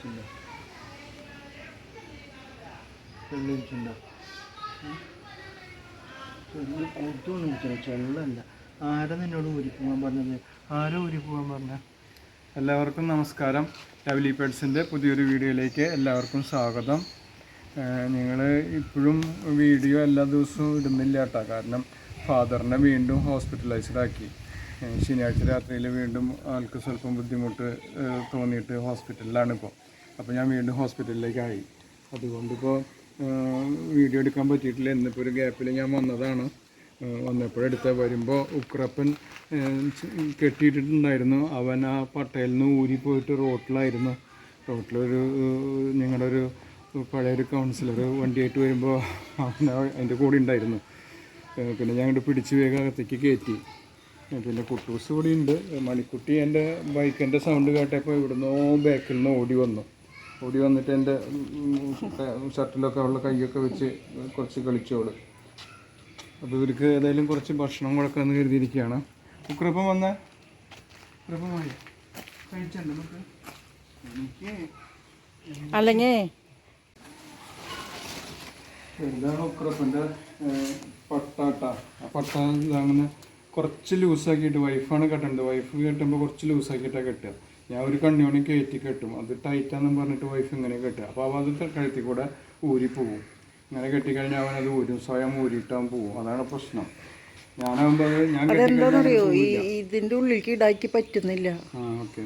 വെള്ളിരിച്ചുണ്ടോ വെള്ളിരിച്ചുണ്ടോ ചെല്ല് വിളിച്ചത് ചെള്ളല്ല ആരാ നിന്നോട് ഊരി പോകാൻ പറഞ്ഞത്? ആരാ ഊരി പോകാൻ പറഞ്ഞ? എല്ലാവർക്കും നമസ്കാരം. ലവ്ലി പേഡ്സിന്റെ പുതിയൊരു വീഡിയോയിലേക്ക് എല്ലാവർക്കും സ്വാഗതം. നിങ്ങൾ ഇപ്പോഴും വീഡിയോ എല്ലാ ദിവസവും ഇടുന്നില്ല കേട്ടോ. കാരണം ഫാദറിനെ വീണ്ടും ഹോസ്പിറ്റലൈസ്ഡ് ആക്കി. ശനിയാഴ്ച രാത്രിയിൽ വീണ്ടും ആൾക്ക് സ്വല്പം ബുദ്ധിമുട്ട് തോന്നിയിട്ട് ഹോസ്പിറ്റലിലാണ് ഇപ്പോൾ അപ്പോൾ ഞാൻ വീണ്ടും ഹോസ്പിറ്റലിലേക്കായി. അതുകൊണ്ടിപ്പോൾ വീഡിയോ എടുക്കാൻ പറ്റിയിട്ടില്ല. ഇന്നിപ്പോൾ ഒരു ഗ്യാപ്പിൽ ഞാൻ വന്നതാണ്. വന്നപ്പോഴെടുത്ത് വരുമ്പോൾ ഉക്രപ്പൻ കെട്ടിയിട്ടുണ്ടായിരുന്നു. അവൻ ആ പട്ടയിൽ നിന്ന് ഊരി പോയിട്ട് റോട്ടിലായിരുന്നു. റോട്ടിലൊരു ഞങ്ങളുടെ ഒരു പഴയൊരു കൗൺസിലർ വണ്ടിയായിട്ട് വരുമ്പോൾ അവൻ അതിന്റെ കൂടെ ഉണ്ടായിരുന്നു. പിന്നെ ഞാൻ അങ്ങോട്ട് പിടിച്ച് വേഗം അകത്തേക്ക് കയറ്റി പിന്നെ കുട്ടൂസ് കൂടി ഉണ്ട് മണിക്കുട്ടി എന്റെ ബൈക്കിന്റെ സൗണ്ട് കേട്ടപ്പോൾ ഇവിടുന്നോ ബാക്കിൽ നിന്ന് ഓടി വന്നു. ഓടി വന്നിട്ട് എന്റെ ഷർട്ടിലൊക്കെ അവളുടെ കൈയൊക്കെ വെച്ച് കുറച്ച് കളിച്ചോൾ അപ്പോൾ ഇവർക്ക് ഏതായാലും കുറച്ച് ഭക്ഷണം കൊടുക്കാമെന്ന് കരുതിയിരിക്കുകയാണ്. ഉക്രപ്പം വന്ന ഉക്രപ്പം മതി കഴിച്ചല്ലോ നമുക്ക് എനിക്ക് അല്ലെങ്കിൽ എന്താണ് ഉക്രപ്പന്റെ പട്ടാട്ട. ആ പട്ട ഇതങ്ങനെ കുറച്ച് ലൂസാക്കിയിട്ട് വൈഫാണ് കെട്ടേണ്ടത്. വൈഫ് കെട്ടുമ്പോൾ കുറച്ച് ലൂസാക്കിയിട്ടാണ് കെട്ടുക. ഞാൻ ഒരു കണ്ണിയോണി കയറ്റി കെട്ടും. അത് ടൈറ്റാന്നും പറഞ്ഞിട്ട് വൈഫ് ഇങ്ങനെ കെട്ടുക. അപ്പോൾ അവൻ അത് കഴുത്തി കൂടെ ഊരി പോവും. ഇങ്ങനെ കെട്ടിക്കഴിഞ്ഞാൽ അവൻ അത് ഊരും സ്വയം ഊരിയിട്ടാൻ പോവും. അതാണ് പ്രശ്നം. ഞാനാകുമ്പോൾ ഞാൻ അതെന്താണെന്നറിയോ ഈ ഇതിന്റെ ഉള്ളിലേക്ക് ഇടാക്കി പറ്റുന്നില്ല. ആ ഓക്കെ.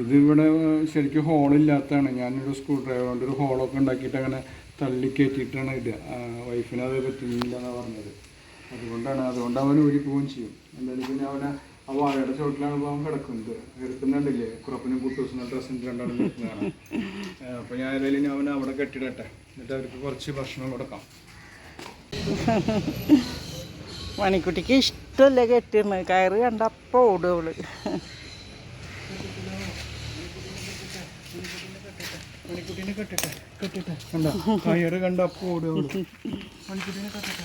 ഇത് ഇവിടെ ശരിക്കും ഹോളില്ലാത്തതാണ് ഞാനൊരു സ്ക്രൂ ഡ്രൈവർ കൊണ്ട് ഒരു ഹോളൊക്കെ ഉണ്ടാക്കിയിട്ട് അങ്ങനെ തള്ളി കയറ്റിയിട്ടാണ് ഇടുക. വൈഫിനെ വൈഫിന് അത് പറ്റുന്നില്ല എന്നാണ് പറഞ്ഞത്. അതുകൊണ്ടാണ് അതുകൊണ്ട് അവൻ ഊരി പോവുകയും ചെയ്യും. എന്തായാലും പിന്നെ അവനെ ആ വാഴയുടെ ചോട്ടിലാണ് ഇപ്പോൾ അവൻ കിടക്കുന്നത്. എടുക്കുന്നുണ്ടല്ലേ? കുറപ്പിനും കുട്ടൂസിനും ഡ്രസ്സിന് രണ്ടാളും നിൽക്കുന്നതാണ് അപ്പോൾ ഞാൻ ഏതായാലും ഞാൻ അവനെ അവിടെ കെട്ടിടട്ടെ. എന്നിട്ട് അവർക്ക് കുറച്ച് ഭക്ഷണം കൊടുക്കാം. മണിക്കുട്ടിക്ക് ഇഷ്ടമല്ല കെട്ടിരുന്നത്? കയറ് കണ്ടപ്പോ അപ്പം ഓടും അവൾ. മണിക്കുട്ടീനെ കെട്ടിട്ടെ കെട്ടിട്ടെ. കണ്ടോ? കയറ് കണ്ട ഓടും അവൾ. മണിക്കുട്ടീനെ കെട്ടിട്ടെ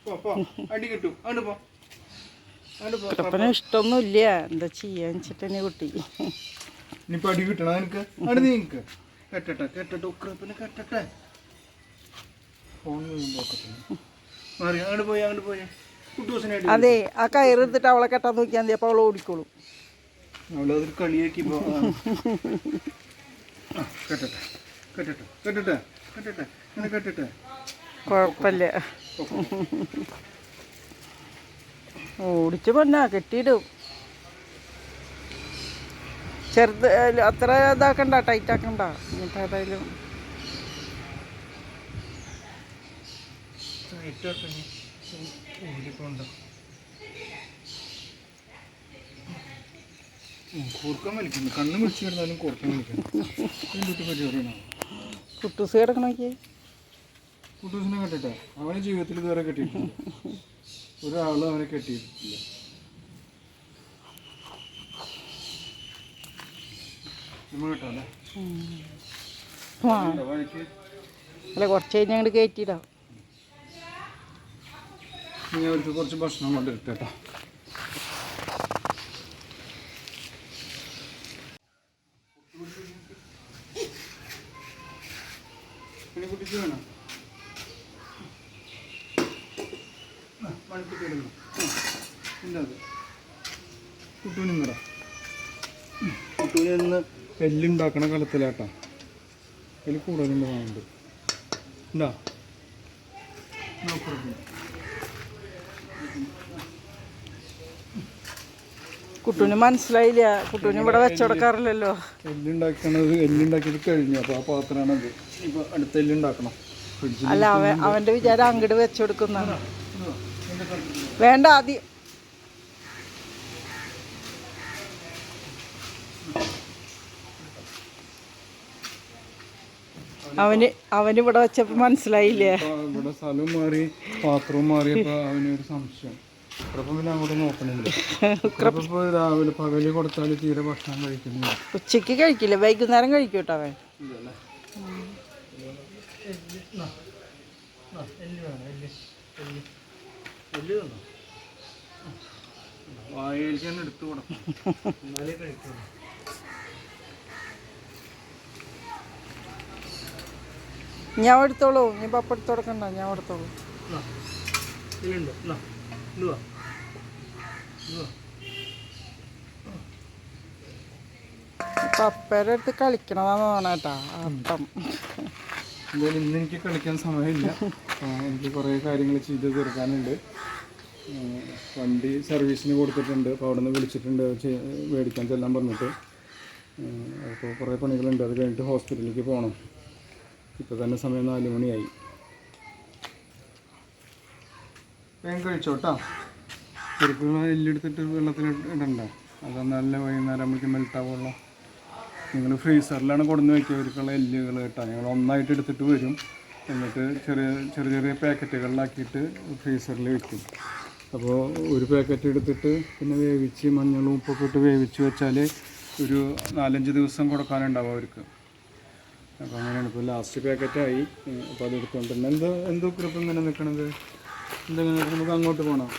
കുട്ടപ്പന് ഇഷ്ടമൊന്നുമില്ല. എന്താ ചെയ്യാന്ന് വെച്ചിട്ടെന്നെ കുട്ടി. ഇനിയിപ്പോ അടി കിട്ടണം നിനക്ക്? അടി നീക്ക്. കെട്ടട്ടെ കെട്ടട്ടെ ഉക്രപ്പനെ കെട്ടട്ടെ. ഫോൺ മാറി അങ്ങോട്ട് പോയി അങ്ങോട്ട് പോയി. അതെ ആ കയറെടുത്തിട്ട് അവളെ കെട്ടാൻ നോക്കിയാൽ മതി അപ്പോൾ അവൾ ഓടിക്കോളും. അവളതൊരു കളിയാക്കി കെട്ടട്ടെ കെട്ടട്ടെ കെട്ടട്ടെ കെട്ടട്ടെ ഇങ്ങനെ കെട്ടട്ടെ. കുഴപ്പമില്ല. ഓടിച്ച് പൊന്നാ കെട്ടിയിടും. ചെറുത് അത്ര ഇതാക്കണ്ട ടൈറ്റ് ആക്കണ്ട. എന്നിട്ട് ഏതായാലും. കുട്ടൂസ് കിടക്കണോക്കിയേ കുട്ടൂസിനെ കെട്ടിട്ടെ അവനെ ജീവിതത്തിൽ ഇതുവരെ കെട്ടിയിട്ടില്ല. ഒരാളും അവനെ കെട്ടിയിട്ടില്ല. അല്ല? കുറച്ച് കഴിഞ്ഞ് അങ്ങോട്ട് കയറ്റിയിടാം നീ അവർക്ക് കുറച്ച് ഭക്ഷണം കൊണ്ടിട്ട് കേട്ടോ. പിന്നെ കുട്ടിക്ക് വേണം? നിറ. എല്ലുണ്ടാക്കണ കളത്തിലാട്ടാ. അതിൽ കൂടുതലുണ്ട് വാങ്ങുന്നുണ്ട് നോക്കുന്നു കുട്ടൂന് മനസ്സിലായില്ല. കുട്ടൂന് ഇവിടെ വെച്ചുകൊടുക്കാറില്ലല്ലോ എല്ലുണ്ടാക്കണത് എല്ലുണ്ടാക്കിയത് കഴിഞ്ഞു. അപ്പോൾ ആ പാത്രമാണത് ഇപ്പോൾ അടുത്ത എല്ലുണ്ടാക്കണം അല്ല അവൻ അവന്റെ വിചാരം അങ്ങോട്ട് വെച്ചുകൊടുക്കുന്നതാണ് വേണ്ട ആദ്യം. അവന് അവന് ഇവിടെ വെച്ചപ്പോ മനസ്സിലായില്ലേ? ഇവിടെ സ്ഥലം മാറി പാത്രവും മാറിയപ്പോ അവനൊരു സംശയം. ഉച്ചയ്ക്ക് കഴിക്കില്ല വൈകുന്നേരം കഴിക്കൂട്ടോ അവൻ. അവൻ വായയിലേക്ക് തന്നെ എടുത്തു കൊടുക്കും എന്നാലേ കഴിക്കുള്ളൂ. ഞാൻ എടുത്തോളൂ. നീ പപ്പ എടുത്ത് കൊടുക്കണ്ട. ഞാൻ എടുത്തോളൂ. പപ്പയുടെ അടുത്ത് കളിക്കണതാന്ന് തോന്നേട്ടാ അർത്ഥം എന്തായാലും ഇന്ന് എനിക്ക് കളിക്കാൻ സമയമില്ല. എനിക്ക് കുറേ കാര്യങ്ങൾ ചെയ്ത് തീർക്കാനുണ്ട്. വണ്ടി സർവീസിന് കൊടുത്തിട്ടുണ്ട്. അപ്പോൾ അവിടെ നിന്ന് വിളിച്ചിട്ടുണ്ട് മേടിക്കാൻ ചെല്ലാൻ പറഞ്ഞിട്ട്. അപ്പോൾ കുറേ പണികളുണ്ട്. അത് കഴിഞ്ഞിട്ട് ഹോസ്പിറ്റലിലേക്ക് പോകണം ഇപ്പോൾ തന്നെ സമയം നാല് മണിയായി. വേഗം കഴിച്ചോട്ടാ ചെറുക്കുള്ള എല്ലെടുത്തിട്ട് വെള്ളത്തിൽ ഇടണ്ട അത് നല്ല വൈകുന്നേരം ആകുമ്പോഴേക്കും മെൽട്ടാവുള്ള നിങ്ങൾ ഫ്രീസറിലാണ് കൊടുന്ന് ഇവർക്കുള്ള എല്ലുകൾ കേട്ടോ. ഞങ്ങൾ ഒന്നായിട്ട് എടുത്തിട്ട് വരും. എന്നിട്ട് ചെറിയ ചെറിയ ചെറിയ പാക്കറ്റുകളിലാക്കിയിട്ട് ഫ്രീസറിൽ വെക്കും. അപ്പോൾ ഒരു പാക്കറ്റ് എടുത്തിട്ട് പിന്നെ വേവിച്ച് മഞ്ഞളും ഉപ്പൊക്കെ ഇട്ട് വേവിച്ച് വെച്ചാൽ ഒരു നാലഞ്ച് ദിവസം കൊടുക്കാനുണ്ടാവും അവർക്ക്. അപ്പോൾ അങ്ങനെയാണ് ഇപ്പോൾ ലാസ്റ്റ് പാക്കറ്റായി. അപ്പോൾ അത് എടുത്തുകൊണ്ട് തന്നെ എന്തോ എന്തോ കൃപ്പം ഇങ്ങനെ നിൽക്കണത്? എന്തെങ്കിലും നമുക്ക് അങ്ങോട്ട് പോകണം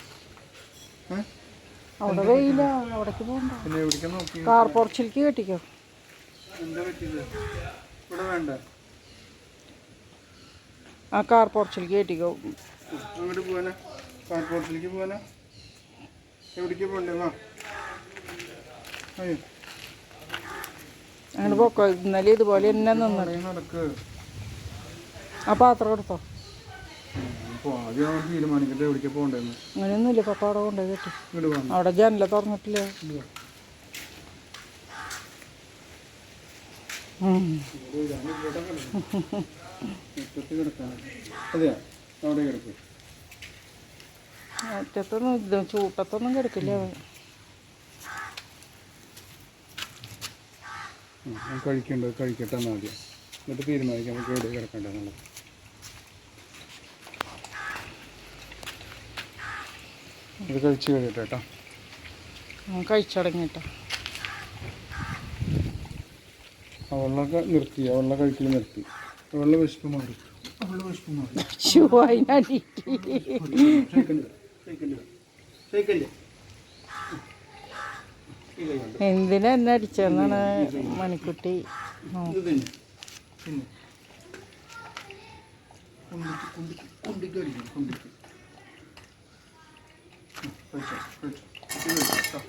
ഏ? അവിടെ വെയില. അവിടേക്ക് പോകണ്ട. പിന്നെ എവിടേക്കാണ് നോക്കി കാർ പോർച്ചിലേക്ക് കെട്ടിക്കോ? എന്താ പറ്റിയത്? ഇവിടെ വേണ്ട. ആ കാർ പോർച്ചിലേക്ക് കയറ്റിക്കോ അങ്ങോട്ട് പോവാനാ? പാസ്പോർട്ടിലേക്ക് പോവാനാ? എവിടേക്ക് പോകണ്ടേ വാ. അയ്യോ. അങ്ങനെ പോക്കോ. ഇന്നലെ ഇതുപോലെ തന്നെ നിന്നത് നടക്ക്. ആ പാത്രം എടുത്തോ. തീരുമാനിക്കട്ടെ എവിടേക്ക് പോകണ്ടേന്ന് അങ്ങനെയൊന്നുമില്ല. പപ്പ അവിടെ കൊണ്ടുപോയി കേട്ടു. അവിടെ ജനല തുറന്നിട്ടില്ല. അറ്റത്തൊന്നും ഇത് ചൂട്ടത്തൊന്നും കിടക്കില്ല അവൻ കഴിക്കേണ്ടത് കഴിക്കട്ടെ എന്ന് ആദ്യം എന്നിട്ട് തീരുമാനിക്കാം നമുക്ക് എവിടെ കിടക്കണ്ടെന്നുള്ളത് ഇത് കഴിച്ച് കഴിയട്ടെ കേട്ടോ. കഴിച്ചടങ്ങിട്ടോ ആ വെള്ളമൊക്കെ നിർത്തി ആ വെള്ളം കഴിക്കൽ നിർത്തി. വെള്ളം വിശപ്പ് മാറി വെള്ളം വിശപ്പ് മാറി. എന്തിനാ എന്നെ അടിച്ചെന്നാണ് മണിക്കുട്ടി നോ- പിന്നെ. കുണ്ടിക്ക് കുണ്ടിക്ക് കുണ്ടിക്ക് അടിക്കണം കുണ്ടിക്ക്. ഉം, കഴിച്ചോ കഴിച്ചോ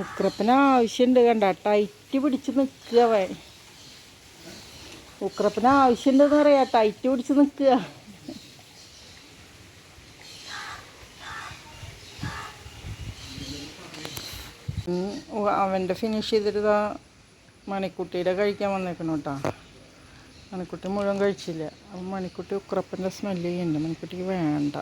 ഉക്രപ്പന് ആവശ്യമുണ്ട് കണ്ട ടൈറ്റ് പിടിച്ച് നിൽക്കുക ഉക്രപ്പന ആവശ്യമുണ്ടെന്ന് പറയാ ടൈറ്റ് പിടിച്ച് നിൽക്കുക അവന്റെ ഫിനിഷ് ചെയ്തിട്ട് മണിക്കുട്ടിയുടെ കഴിക്കാൻ വന്നേക്കണം കേട്ടോ മണിക്കുട്ടി മുഴുവൻ കഴിച്ചില്ല. അപ്പം മണിക്കുട്ടി ഉക്രപ്പന്റെ സ്മെല്ല് ചെയ്യുന്നുണ്ട്. മണിക്കുട്ടിക്ക് വേണ്ട.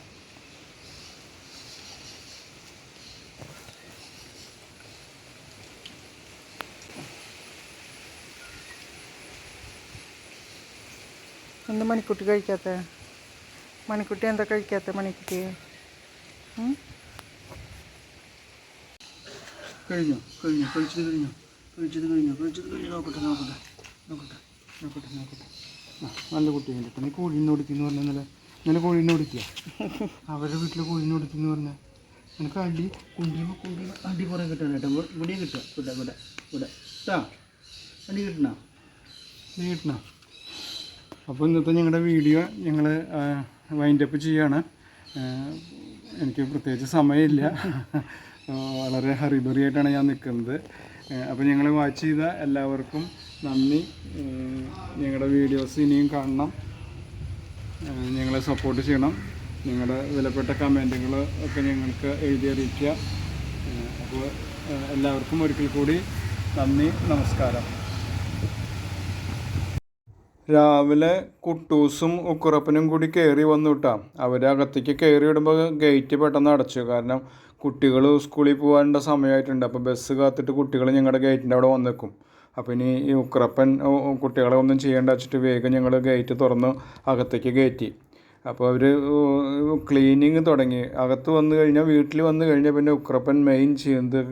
എന്ത് മണിക്കുട്ടി കഴിക്കാത്ത? മണിക്കുട്ടി എന്താ കഴിക്കാത്ത മണിക്കുട്ടി? കഴിഞ്ഞോ? കഴിഞ്ഞോ? കഴിച്ചത് കഴിഞ്ഞോ? കഴിച്ചത് കഴിഞ്ഞോ? കഴിച്ചത് കഴിഞ്ഞോ? നോക്കട്ടെ നോക്കട്ടെ. നോക്കട്ടെ നോക്കട്ടെ നോക്കട്ടെ. ആ, നല്ല കുട്ടി പിന്നെ കോഴീനെ ഓടിക്കുന്നു പറഞ്ഞ ഇന്നലെ. ഇന്നലെ കോഴീനെ ഓടിക്കുക അവരുടെ വീട്ടിൽ കോഴിന്ന് ഓടിക്കുന്നു പറഞ്ഞാൽ എനിക്ക് അടി കുണ്ടി കുണ്ടി അടി കുറേ കിട്ടണം കേട്ടോ. ഇവിടെ- ഇവിടെയും കിട്ടുക ഇവിടെ ഇവിടെ ഇവിടെ കേട്ടാ അടി കിട്ടണ? നീട്ടണ അപ്പോൾ ഇന്നത്തെ ഞങ്ങളുടെ വീഡിയോ ഞങ്ങൾ വൈൻഡപ്പ് ചെയ്യാണ്. ആ, എനിക്ക് പ്രത്യേകിച്ച് സമയമില്ല. വളരെ ഹറിബറി ആയിട്ടാണ് ഞാൻ നിൽക്കുന്നത് അപ്പോൾ ഞങ്ങൾ വാച്ച് ചെയ്ത എല്ലാവർക്കും നന്ദി. ഞങ്ങളുടെ വീഡിയോസ് ഇനിയും കാണണം. ഞങ്ങളെ സപ്പോർട്ട് ചെയ്യണം. നിങ്ങളുടെ വിലപ്പെട്ട കമന്റുകൾ ഒക്കെ ഞങ്ങൾക്ക് എഴുതി അറിയിക്കുക. അപ്പോൾ എല്ലാവർക്കും ഒരിക്കൽ കൂടി നന്ദി നമസ്കാരം. രാവിലെ കുട്ടൂസും ഉക്കുറപ്പനും കൂടി കയറി വന്നു കേട്ടാ അവർ അകത്തേക്ക് കയറി വിടുമ്പോൾ ഗേറ്റ് പെട്ടെന്ന് അടച്ചു. കാരണം കുട്ടികൾ സ്കൂളിൽ പോകാനുള്ള സമയമായിട്ടുണ്ട്. അപ്പോൾ ബസ് കാത്തിട്ട് കുട്ടികൾ ഞങ്ങളുടെ ഗേറ്റിന്റെ അവിടെ വന്നേക്കും. അപ്പോൾ ഇനി ഈ ഉക്കുറപ്പൻ ഉ- ഉ- കുട്ടികളെ ഒന്നും ചെയ്യേണ്ട വെച്ചിട്ട് വേഗം ഞങ്ങൾ ഗേറ്റ് തുറന്ന് അകത്തേക്ക് കയറ്റി അപ്പോൾ അവർ ക്ലീനിങ് തുടങ്ങി. അകത്ത് വന്നു കഴിഞ്ഞാൽ വീട്ടിൽ വന്നു കഴിഞ്ഞാൽ പിന്നെ ഉക്രപ്പൻ മെയിൻ ചെയ്യുന്നത്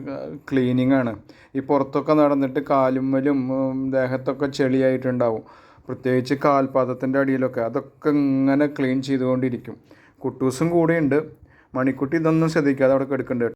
ക്ലീനിങ് ആണ്. ഈ പുറത്തൊക്കെ നടന്നിട്ട് കാലുമ്മലും ദേഹത്തൊക്കെ ചെളിയായിട്ടുണ്ടാവും. പ്രത്യേകിച്ച് കാൽപാദത്തിന്റെ അടിയിലൊക്കെ അതൊക്കെ ഇങ്ങനെ ക്ലീൻ ചെയ്തുകൊണ്ടിരിക്കും. കുട്ടൂസും കൂടെയുണ്ട്. മണിക്കുട്ടി ഇതൊന്നും ശ്രദ്ധിക്കാതെ അവിടെ കിടക്കുന്നുണ്ട്.